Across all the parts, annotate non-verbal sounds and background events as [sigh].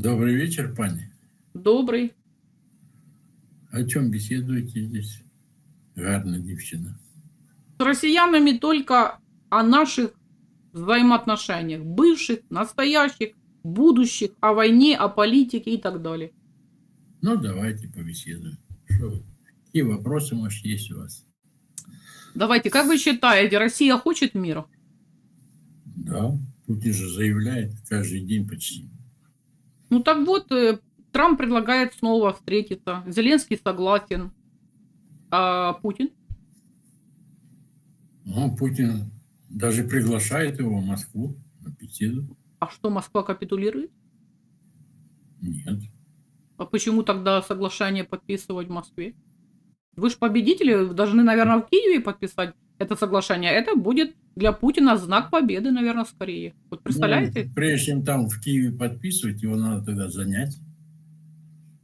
Добрый вечер, пани. Добрий. О чем беседуете здесь? Гарна дівчина. С россиянами только о наших взаимоотношениях. Бывших, настоящих, будущих, о войне, о политике и так далее. Ну, давайте побеседуем. Что? Какие вопросы, может, есть у вас? Давайте, как вы считаете, Россия хочет мира? Да, Путин же заявляет каждый день почти. Ну так вот, э, Трамп предлагает снова встретиться. Зеленский согласен. А Путин? Ну, Путин даже приглашает его в Москву на беседу. А что, Москва капитулирует? Нет. А почему тогда соглашение подписывать в Москве? Вы же победители, вы должны, наверное, в Киеве подписать это соглашение. Это будет для Путина знак победы, наверное, скорее. Вот представляете? Ну, прежде чем там в Киеве подписывать, его надо тогда занять.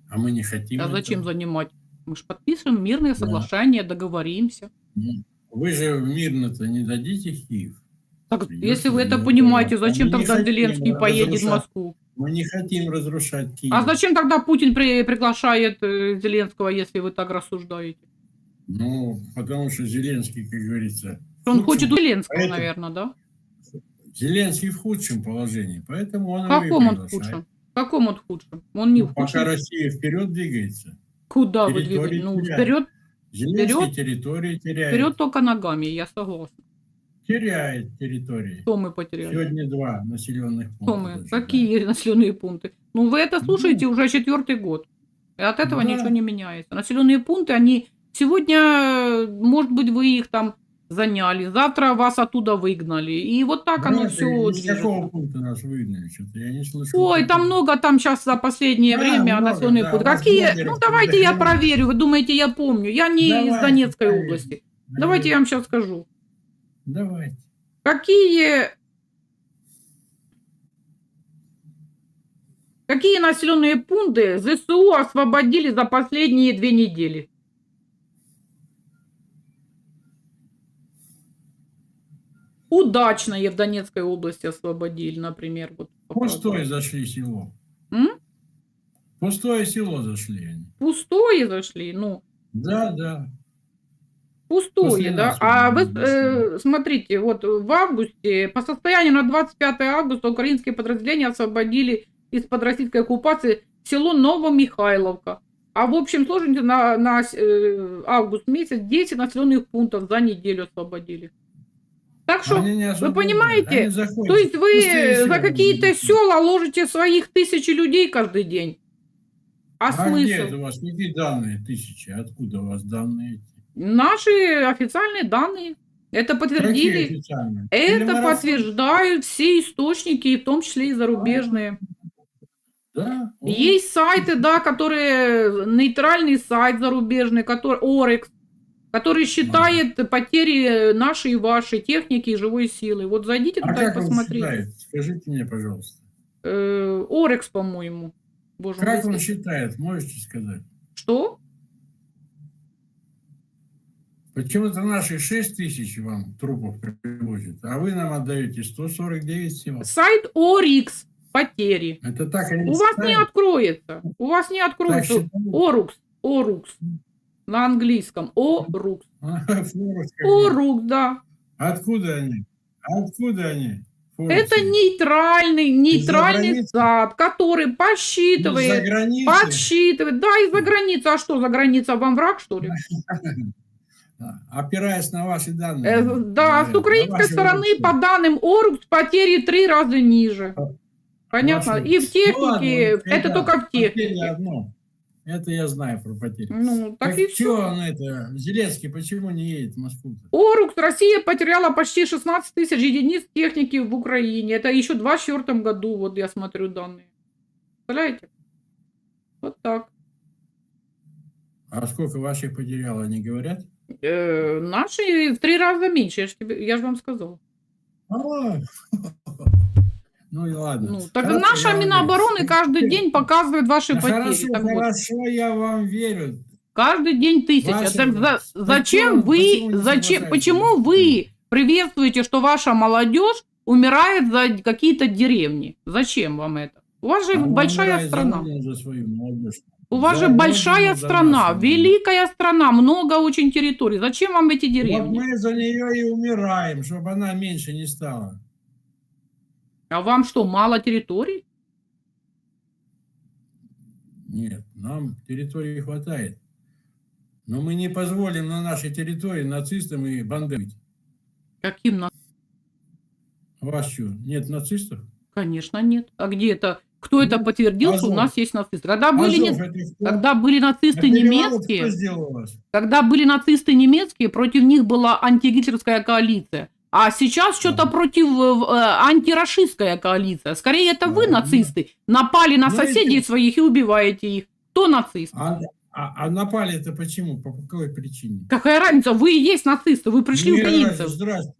А мы не хотим. а зачем этого. занимать? Мы же подпишем мирные Да. соглашения, соглашения, договоримся. Ну, Вы же мирно-то не дадите Киев. Так, Придётся если вы это понимаете, зачем тогда Зеленский поедет в. Москву? Мы не хотим разрушать Киев. А зачем тогда Путин при- приглашает э, Зеленского, если вы так рассуждаете? Ну, потому что Зеленский, как говорится, Он худшем- хочет у Зеленского, поэтому- наверное, да? Зеленский в худшем положении, поэтому он В его и каком он в худшем? Каком он в худшем? Он не Ну, в Пока худшем. Россия вперед двигается, Куда вы двигаетесь? Ну, вперед, Зеленский Вперед? территории теряет. вперед только ногами, я согласна. Теряет территории. Что мы потеряли? Сегодня два населенных Что пункта. мы? даже, да. Какие населенные пункты? Ну, вы это слушаете уже четвертый год. И от этого Да. ничего не меняется. Населенные пункты, они сегодня, может быть, вы их там заняли, завтра вас оттуда выгнали. И вот так оно все Из какого пункта нас выгнали? Что-то я не слышал. Ой, там много там сейчас за последнее Да, время много, населенные да, вас Какие? Ну, давайте я проверю. Вы думаете, я помню? Я не из Давайте, Донецкой проверим. области. Давайте я вам сейчас скажу. Давайте. Какие Какие населенные пункты ЗСУ освободили за последние две недели? Удачно в Донецкой области освободили, например. Вот, Пустое зашли село. М? Пустое село зашли они. Пустое зашли, ну, Да, да. пустое, да. А вы э, смотрите, вот в августе, по состоянию на 25 августа украинские подразделения освободили из-под российской оккупации село Новомихайловка. А в общем сложности на, на э, август месяц 10 населенных пунктов за неделю освободили. Так что, освободили, понимаете? то есть вы Пустые за какие-то села ложите своих тысячи людей каждый день. А, А смысл? где это у вас? Какие данные тысячи? Откуда у вас данные эти? Наши официальные данные. Это подтвердили. Это подтверждают все источники, в том числе и зарубежные. Да. Есть сайты, да, которые нейтральный сайт зарубежный, который Орекс, который считает потери нашей и вашей техники и живой силы. Вот зайдите А туда и как он посмотрите. считает? Скажите мне, пожалуйста. Э, Орекс, по-моему. Боже мой, Как он если- считает? Можете сказать? Что? Почему-то наши 6 тысяч вам трупов привозят, а вы нам отдаете 149 всего. Сайт Орикс. Потери. Это так они У вас не откроется. У вас не откроется. Орукс. Орукс. На английском. Орукс. [laughs] Форекс какой. Орукс, да. Откуда они? Откуда они? Форексы? Это нейтральный, нейтральный сад, который посчитывает, подсчитывает. Да, из-за границы. А что, за граница вам враг, что ли? [laughs] Опираясь на ваши данные. Э, Да, с украинской стороны, по данным Орукс, потери три раза ниже. Понятно? Ваши- И в Ну технике, это только в технике. одно. Это я знаю про потери. Ну, так Так и все. он это, Зеленский почему не едет в Москву? Орукс, Россия потеряла почти 16 тысяч единиц техники в Украине. Это еще в 24 году, вот я смотрю данные. Представляете? Вот так. А сколько ваших потерял, они говорят? Э, наши в три раза меньше, я же, тебе, я же вам сказал. А, [laughs] Ну и ладно. Ну, так Хорошо, наша Минобороны верю. каждый день показывает ваши Да потери. Хорошо, Так вот, хорошо, я вам верю. каждый день тысяча. Ваши- Так за- зачем почему- вы, почему зачем, почему вы приветствуете, что ваша молодежь умирает за какие-то деревни? Зачем вам это? У вас же А он большая страна. У вас За же большая страна, нашу. великая страна, много очень территорий. Зачем вам эти Вот деревни? мы за нее и умираем, чтобы она меньше не стала. А вам что, мало территорий? Нет, нам территории хватает. Но мы не позволим на нашей территории нацистам и бандерам. Каким на... Вас что, нет нацистов? Конечно, нет. А где это? Кто это Ну, подтвердил, что у Азов. нас есть нацисты? Когда были, не- Азов это кто? когда были нацисты Перевалов немецкие, когда были нацисты немецкие, против них была антигитлеровская коалиция. А сейчас что-то против э, э, антирашистская коалиция. Скорее, это вы, нацисты, напали на Ну, соседей своих и убиваете их. Кто нацист? А, а- а напали это почему? По какой причине? Какая разница? Вы и есть нацисты, вы пришли Не украинцев. Здрасте.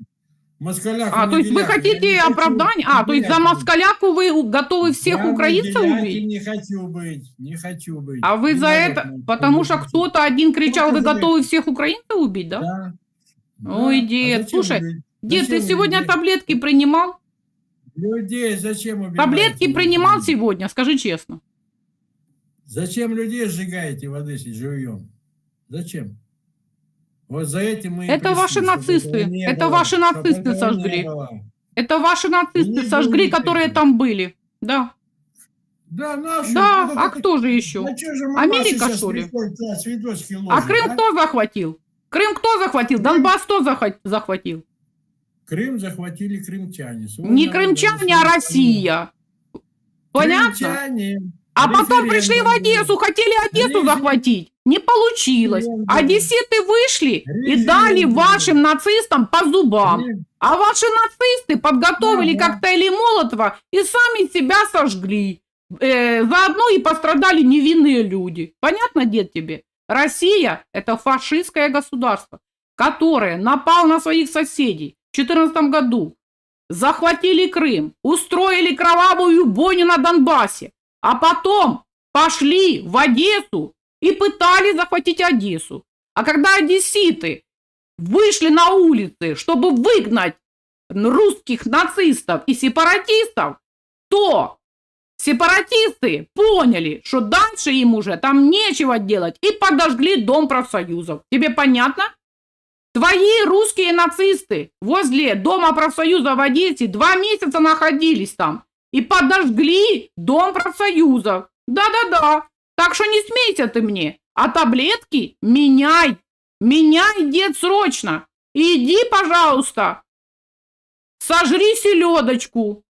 Москалях А, то есть вы. Я хотите оправдание? А, то есть за быть. москаляку вы готовы всех Я украинцев убить? не хочу быть, не хочу быть. А вы Не за это, нам потому что кто-то один кричал, вы готовы всех украинцев убить, да? Да. Ой, Да. дед, А слушай, Дед, ты сегодня убивать? таблетки принимал? Людей зачем убиваете? Таблетки принимал сегодня, скажи честно. Зачем людей сжигаете в Одессе живьем? Зачем? Вот за этим мы Это пришли, ваши нацисты, не это было, ваши нацисты сожгли. было. Это ваши нацисты Не сожгли, которые там были. Да, Да, наши. да, вот а это- кто же еще? Да же Америка, что ли? приходит, да, цветочки А Крым а? кто захватил? Крым кто захватил? Донбасс кто захва- захватил? Крым захватили крымчане. Свой Не народ, крымчане, а. Россия. Понятно? Крымчане. А потом пришли в Одессу, хотели Одессу захватить. Не получилось. Одесситы вышли и дали вашим нацистам по зубам. А ваши нацисты подготовили коктейли Молотова и сами себя сожгли. Э, заодно и пострадали невинные люди. Понятно, дед тебе? Россия – это фашистское государство, которое напало на своих соседей в 2014 году, захватили Крым, устроили кровавую бойню на Донбассе, а потом пошли в Одессу и пытались захватить Одессу. А когда одесситы вышли на улицы, чтобы выгнать русских нацистов и сепаратистов, то сепаратисты поняли, что дальше им уже там нечего делать и подожгли дом профсоюзов. Тебе понятно? Твои русские нацисты возле дома профсоюза в Одессе два месяца находились там и подожгли дом профсоюзов. Да-да-да. Так что не смейся ты мне. А таблетки меняй. Меняй, дед, срочно. И иди, пожалуйста, сожри селедочку.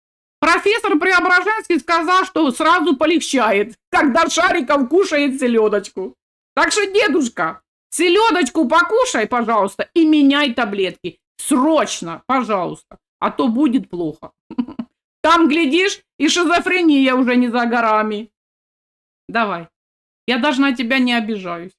Профессор Преображенский сказал, что сразу полегчает, когда Шариков кушает селедочку. Так что, дедушка, селедочку покушай, пожалуйста, и меняй таблетки. Срочно, пожалуйста, а то будет плохо. [laughs] Там, глядишь, и шизофрения уже не за горами. Давай. Я даже на тебя не обижаюсь.